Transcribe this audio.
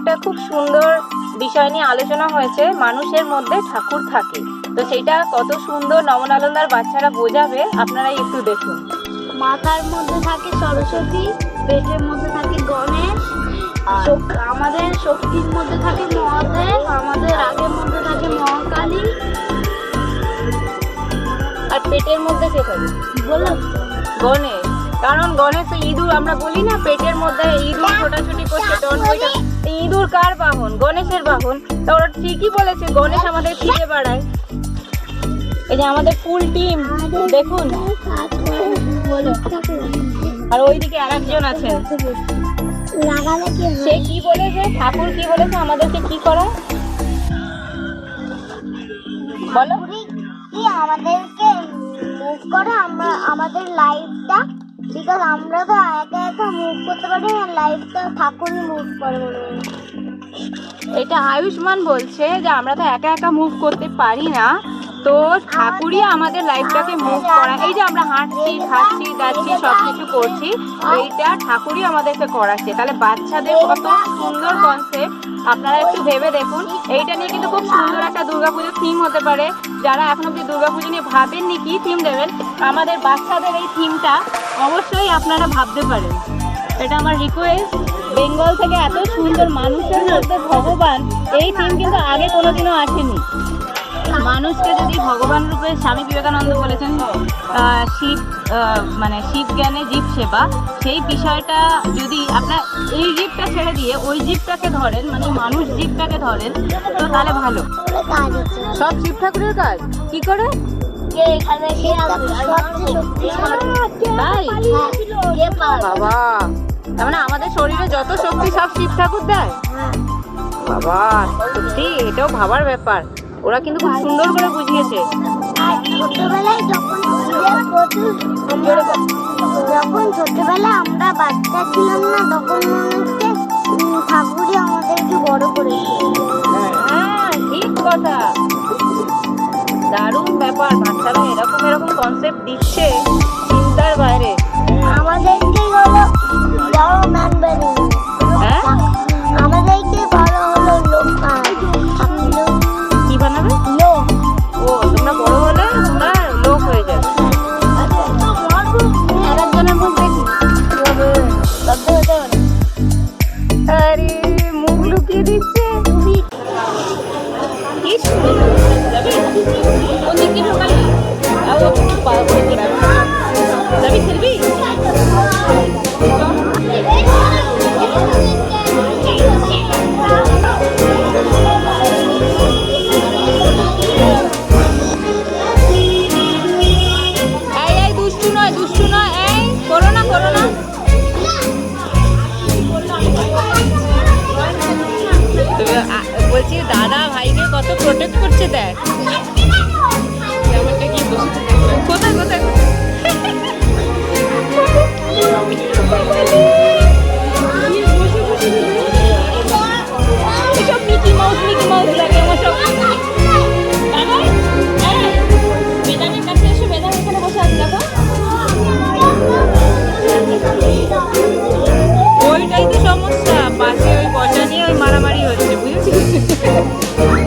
একটা খুব সুন্দর বিষয় নিয়ে আলোচনা হয়েছে মানুষের মধ্যে ঠাকুর থাকে। তো সেটা কত সুন্দর নবনালন্দার বাচ্চারা বোঝাবে আপনারা একটু দেখুন। মাথার মধ্যে থাকে সরস্বতী পেটের মধ্যে থাকে গণেশ আর- আমাদের শক্তির মধ্যে থাকে মহাদেব আমাদের রাগের মধ্যে থাকে মহাকালী। আর পেটের মধ্যে কে থাকে? বলো। গণেশ। কারণ গণেশ, ইঁদুর আমরা বলি না, পেটের মধ্যে ইঁদুর ছোটাছুটি করছে ইঁদুর কার বাহন? গণেশের বাহন। তো ওরা ঠিকই বলেছে, গণেশ আমাদের ফিরে বেড়ায়। এই যে আমাদের ফুল টিম, দেখুন। আর ওইদিকে আরেকজন আছেন। লাগালে কি সে কি বলেছে? ঠাকুর কি বলেছে? আমাদেরকে কি করা বলো। আমাদেরকে মুভ আমরা আমাদের লাইফটা বিকজ আমরা তো একা একা মুভ করতে পারি না লাইফটা ঠাকুরই মুভ করে এটা আয়ুষ্মান বলছে যে আমরা তো একা একা মুভ করতে পারি না। তো ঠাকুরই আমাদের লাইফটাকে মুভ করা এই যে আমরা হাঁটছি খাচ্ছি যাচ্ছি সব কিছু করছি, এইটা ঠাকুরই আমাদেরকে করাচ্ছে। তাহলে বাচ্চাদের কত সুন্দর কনসেপ্ট আপনারা একটু ভেবে দেখুন। এইটা নিয়ে কিন্তু খুব সুন্দর একটা দুর্গাপুজোর থিম হতে পারে। যারা এখন অব্দি দুর্গাপুজো নিয়ে ভাবেননি কি থিম দেবেন, আমাদের বাচ্চাদের এই থিমটা অবশ্যই আপনারা ভাবতে পারেন। এটা আমার রিকোয়েস্ট বেঙ্গল থেকে এত সুন্দর মানুষের মধ্যে ভগবান, এই থিম কিন্তু আগে কোনোদিনও আসেনি। মানুষকে যদি ভগবান রূপে স্বামী বিবেকানন্দ বলেছেন শিব মানে শিব জ্ঞানে জীব সেবা সেই বিষয়টা যদি আপনার এই জীবটা ছেড়ে দিয়ে ওই জীবটাকে ধরেন মানে মানুষ জীবটাকে ধরেন তো তাহলে ভালো। সব শিব ঠাকুরের কাজ? কি করে? পারে বাবা তার মানে আমাদের শরীরে যত শক্তি সব শিব ঠাকুর দেয়? হ্যাঁ। বাবা সত্যি এটাও ভাবার ব্যাপার। ওরা কিন্তু খুব সুন্দর করে বুঝিয়েছে। ছোটবেলায় যখন যখন ছোটবেলায় আমরা বাচ্চা ছিলাম না তখন মনে ঠাকুরই আমাদেরকে বড় করেছে। হ্যাঁ ঠিক কথা। দারুণ ব্যাপার বাচ্চারা এরকম এরকম কনসেপ্ট দিচ্ছে চিন্তার বাইরে। Oh,